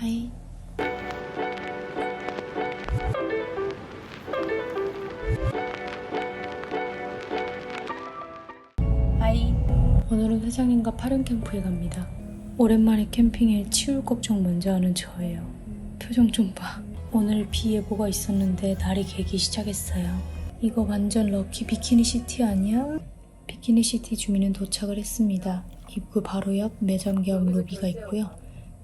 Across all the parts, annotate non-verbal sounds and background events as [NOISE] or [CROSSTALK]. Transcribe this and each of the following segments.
하이. 하이. 오늘은 회장님과 파른 캠프에 갑니다. 오랜만에 캠핑에 치울 걱정 먼저 하는 저예요. 표정 좀 봐. 오늘 비 예보가 있었는데 날이 개기 시작했어요. 이거 완전 럭키 비키니 시티 아니야? 비키니 시티 주민은 도착을 했습니다. 입구 바로 옆 매점 겸 로비가 있고요.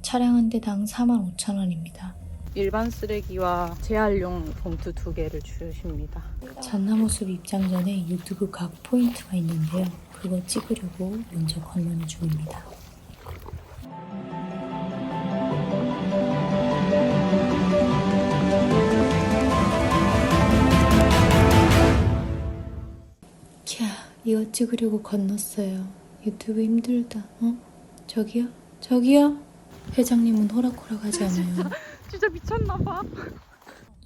차량 한 대당 45,000원입니다. 일반 쓰레기와 재활용 봉투 두 개를 주십니다. 잣나무숲 입장 전에 유튜브 각 포인트가 있는데요. 그거 찍으려고 먼저 건너는 중입니다. 캬, 이거 찍으려고 건넜어요. 유튜브 힘들다. 어? 저기요? 저기요? 회장님은 호락호락하지 않아요. [LAUGHS] 진짜 미쳤나봐.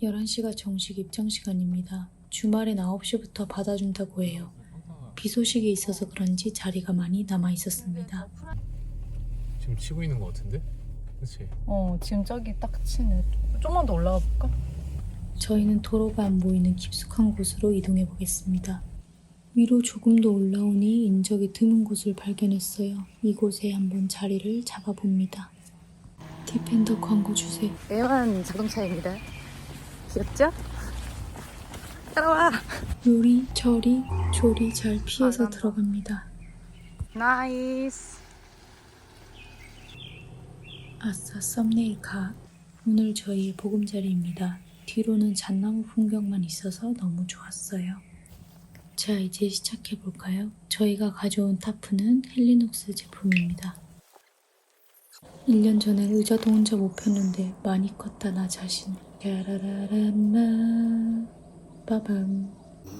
11시가 정식 입장 시간입니다. 주말엔 9시부터 받아준다고 해요. 비 소식이 있어서 그런지 자리가 많이 남아 있었습니다. 지금 치고 있는 것 같은데? 그치? 어, 지금 저기 딱 치네. 좀만 더 올라가 볼까? 저희는 도로가 안 보이는 깊숙한 곳으로 이동해 보겠습니다. 위로 조금 더 올라오니 인적이 드문 곳을 발견했어요. 이곳에 한번 자리를 잡아봅니다. 디펜더 광고 주세요. 애완 자동차입니다. 귀엽죠? 따라와. 요리, 저리, 조리 잘 피해서 들어갑니다. 나이스. 아싸 썸네일 가 오늘 저희의 보금자리입니다. 뒤로는 잣나무 풍경만 있어서 너무 좋았어요. 자 이제 시작해 볼까요? 저희가 가져온 타프는 헬리녹스 제품입니다. 1년 전엔 의자도 혼자 못 폈는데 많이 컸다 나 자신. 야라라라마 빠밤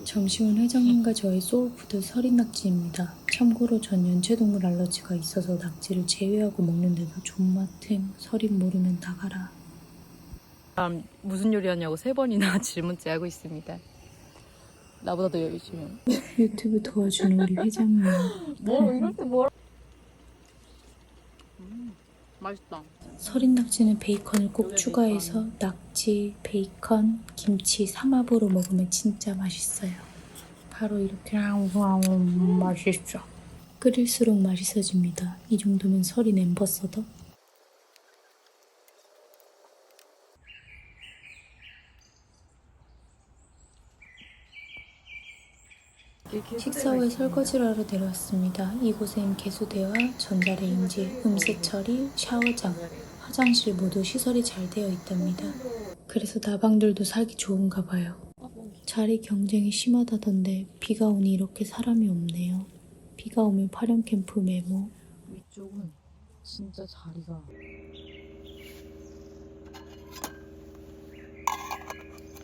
점심은 회장님과 저의 소울푸드 설인 낙지입니다. 참고로 전 연체동물 알러지가 있어서 낙지를 제외하고 먹는데도 존맛템 설인 모르면 나가라. 다음 무슨 요리하냐고 세 번이나 [LAUGHS] 질문째 하고 있습니다. 나보다 더 열심히. [LAUGHS] 유튜브 도와주는 우리 회장님. [LAUGHS] 뭐 이럴 때 뭐? 음, 맛있다. 설인 낙지는 베이컨을 꼭 추가해서 낙지, 베이컨, 김치 삼합으로 먹으면 진짜 맛있어요. 바로 이렇게 맛있어. 끓일수록 맛있어집니다. 이 정도면 설인 엠버서더. 후에 설거지를 하러 내려왔습니다. 이곳엔 개수대와 전자레인지, 음식 처리, 샤워장, 화장실 모두 시설이 잘 되어 있답니다. 그래서 나방들도 살기 좋은가 봐요. 자리 경쟁이 심하다던데 비가 오니 이렇게 사람이 없네요. 비가 오면 파령 캠프 메모. 위쪽은 진짜 자리가.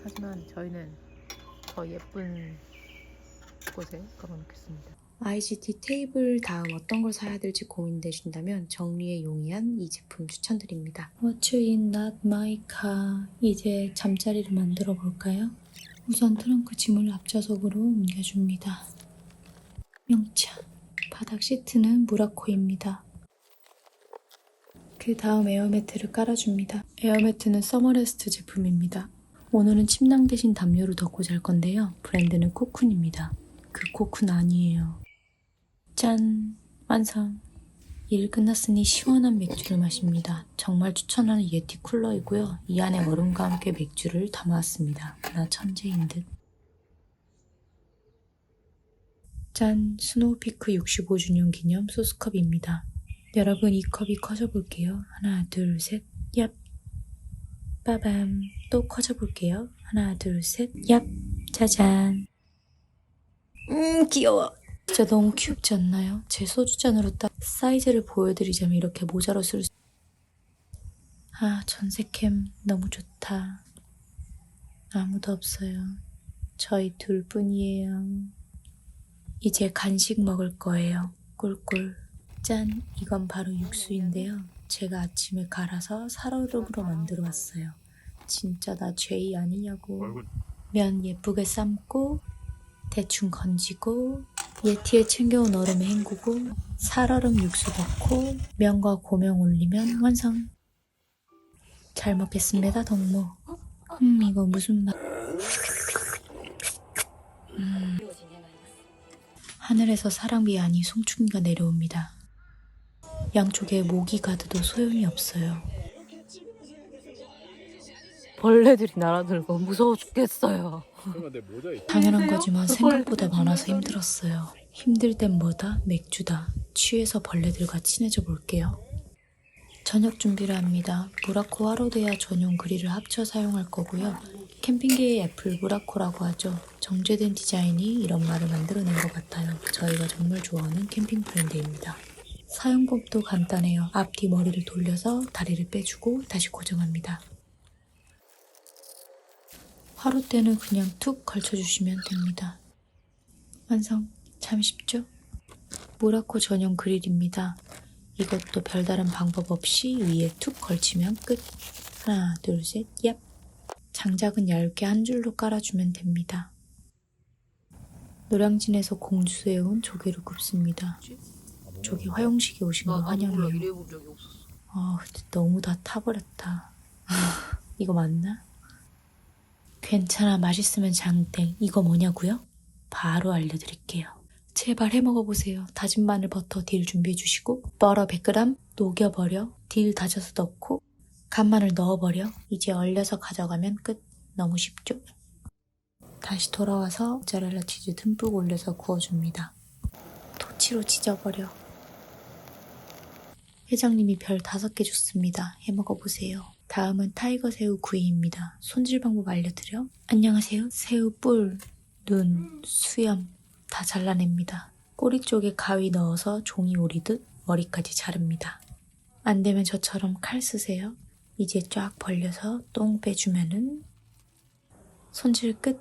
하지만 저희는 더 예쁜 곳에 걸어놓겠습니다. IGT 테이블 다음 어떤 걸 사야 될지 고민되신다면 정리에 용이한 이 제품 추천드립니다. What's in not my car? 이제 잠자리를 만들어 볼까요? 우선 트렁크 짐을 앞좌석으로 옮겨줍니다. 명차. 바닥 시트는 무라코입니다. 그 다음 에어매트를 깔아줍니다. 에어매트는 서머레스트 제품입니다. 오늘은 침낭 대신 담요로 덮고 잘 건데요. 브랜드는 코쿤입니다. 그 코쿤 아니에요. 짠! 완성! 일 끝났으니 시원한 맥주를 마십니다. 정말 추천하는 예티 쿨러이고요. 이 안에 얼음과 함께 맥주를 담아왔습니다. 나 천재인 듯. 짠! 스노우피크 65주년 기념 소스컵입니다. 여러분 이 컵이 커져 볼게요. 하나, 둘, 셋, 얍! 빠밤! 또 커져 볼게요. 하나, 둘, 셋, 얍! 짜잔! 음, 귀여워! 진짜 너무 귀엽지 않나요? 제 소주잔으로 딱 사이즈를 보여드리자면 이렇게 모자로 쓸 수... 아, 전세캠 너무 좋다. 아무도 없어요. 저희 둘 뿐이에요. 이제 간식 먹을 거예요. 꿀꿀. 짠, 이건 바로 육수인데요. 제가 아침에 갈아서 살얼음으로 만들어 왔어요. 진짜 나 죄이 아니냐고. 면 예쁘게 삶고 대충 건지고 예티에 챙겨온 얼음에 헹구고 살얼음 육수 넣고 면과 고명 올리면 완성. 잘 먹겠습니다, 덕모. 음, 이거 무슨 맛? 음. 하늘에서 사랑비 아니 송충이가 내려옵니다. 양쪽에 모기 가드도 소용이 없어요. 벌레들이 날아들고 무서워 죽겠어요. 당연한 거지만 생각보다 많아서 힘들었어요. 힘들 땐 뭐다? 맥주다. 취해서 벌레들과 친해져 볼게요. 저녁 준비를 합니다. 무라코 화로대야 전용 그릴을 합쳐 사용할 거고요. 캠핑계의 애플 무라코라고 하죠. 정제된 디자인이 이런 말을 만들어낸 것 같아요. 저희가 정말 좋아하는 캠핑 브랜드입니다. 사용법도 간단해요. 앞뒤 머리를 돌려서 다리를 빼주고 다시 고정합니다. 화로대는 그냥 툭 걸쳐주시면 됩니다. 완성. 참 쉽죠? 모라코 전용 그릴입니다. 이것도 별다른 방법 없이 위에 툭 걸치면 끝. 하나, 둘, 셋, 얍. 장작은 얇게 한 줄로 깔아주면 됩니다. 노량진에서 공주에 온 조개를 굽습니다. 조개 화용식에 오신 거 환영해요. 아, 근데 너무 다 타버렸다. [LAUGHS] 이거 맞나? 괜찮아, 맛있으면 장땡. 이거 뭐냐고요? 바로 알려드릴게요. 제발 해먹어보세요. 다진 마늘 버터 딜 준비해주시고 버러 100g 녹여버려 딜 다져서 넣고 간마늘 넣어버려 이제 얼려서 가져가면 끝. 너무 쉽죠? 다시 돌아와서 모짜렐라 치즈 듬뿍 올려서 구워줍니다. 토치로 찢어버려. 회장님이 별 다섯 개 줬습니다. 해먹어보세요. 다음은 타이거 새우 구이입니다. 손질 방법 알려드려? 안녕하세요. 새우 뿔, 눈, 수염 다 잘라냅니다. 꼬리 쪽에 가위 넣어서 종이 오리듯 머리까지 자릅니다. 안 되면 저처럼 칼 쓰세요. 이제 쫙 벌려서 똥 빼주면은 손질 끝.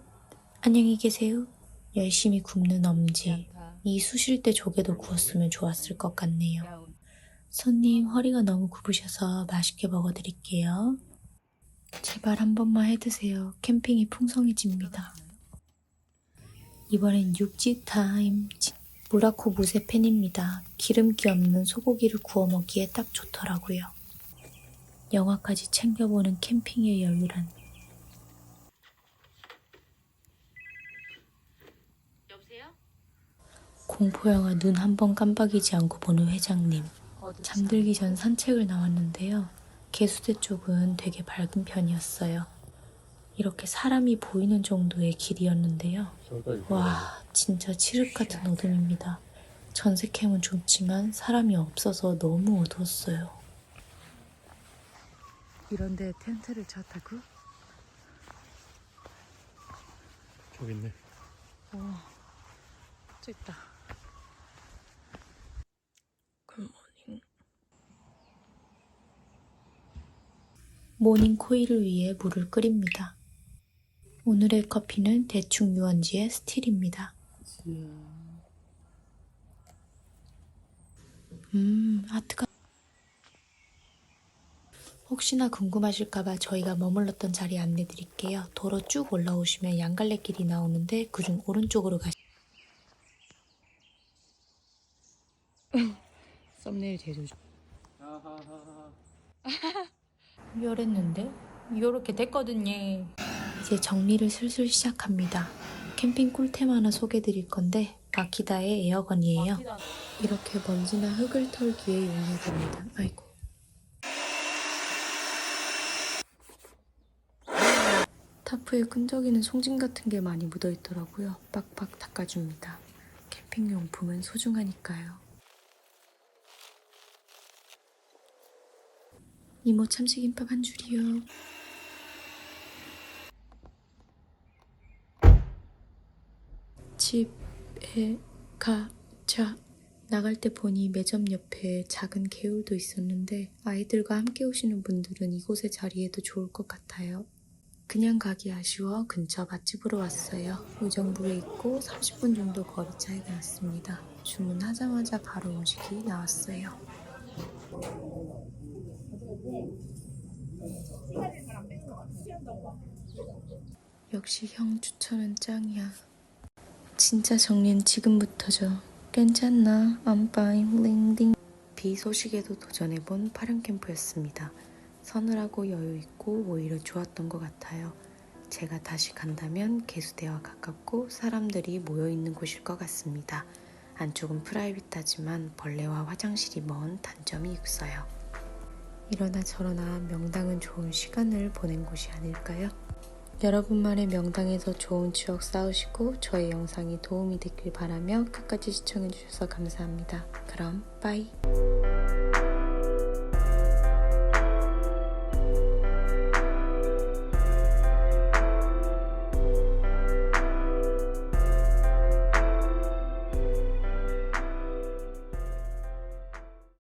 안녕히 계세요. 열심히 굽는 엄지. 이 수실대 조개도 구웠으면 좋았을 것 같네요. 손님 허리가 너무 굽으셔서 맛있게 먹어드릴게요. 제발 한 번만 해드세요. 캠핑이 풍성해집니다. 이번엔 육지 타임. 무라코 무쇠 팬입니다. 기름기 없는 소고기를 구워 먹기에 딱 좋더라고요. 영화까지 챙겨보는 캠핑의 여유란. 공포영화 눈 한 번 깜빡이지 않고 보는 회장님. 잠들기 전 산책을 나왔는데요. 개수대 쪽은 되게 밝은 편이었어요. 이렇게 사람이 보이는 정도의 길이었는데요. 와, 진짜 칠흑 같은 어둠입니다. 전색캠은 좋지만 사람이 없어서 너무 어두웠어요. 이런데 텐트를 쳤다고? 저기 있네 어, 저 있다. 굿모닝. 모닝 코일을 위해 물을 끓입니다. 오늘의 커피는 대충 유원지의 스틸입니다. 음, 아트가. 혹시나 궁금하실까봐 저희가 머물렀던 자리 안내 드릴게요. 도로 쭉 올라오시면 양갈래 길이 나오는데 그중 오른쪽으로 가시. 썸네일 제조 중. [LAUGHS] 열했는데? 요렇게 됐거든요. 이제 정리를 슬슬 시작합니다. 캠핑 꿀템 하나 소개드릴 건데 마키다의 에어건이에요. 이렇게 먼지나 흙을 털기에 용이됩니다. 아이고. 타프에 끈적이는 송진 같은 게 많이 묻어 있더라고요. 빡빡 닦아줍니다. 캠핑 용품은 소중하니까요. 이모 참치김밥 한 줄이요. 집에 가자. 나갈 때 보니 매점 옆에 작은 개울도 있었는데 아이들과 함께 오시는 분들은 이곳의 자리에도 좋을 것 같아요. 그냥 가기 아쉬워 근처 맛집으로 왔어요. 의정부에 있고 30분 정도 거리 차이가 났습니다. 주문하자마자 바로 음식이 나왔어요. 역시 형 추천은 짱이야. 진짜 정리는 지금부터죠. 괜찮나? I'm fine. 링딩. 비 소식에도 도전해본 파란 캠프였습니다. 서늘하고 여유 있고 오히려 좋았던 것 같아요. 제가 다시 간다면 개수대와 가깝고 사람들이 모여 있는 곳일 것 같습니다. 안쪽은 프라이빗하지만 벌레와 화장실이 먼 단점이 있어요. 이러나 저러나 명당은 좋은 시간을 보낸 곳이 아닐까요? 여러분만의 명당에서 좋은 추억 쌓으시고 저의 영상이 도움이 됐길 바라며 끝까지 시청해주셔서 감사합니다. 그럼 빠이!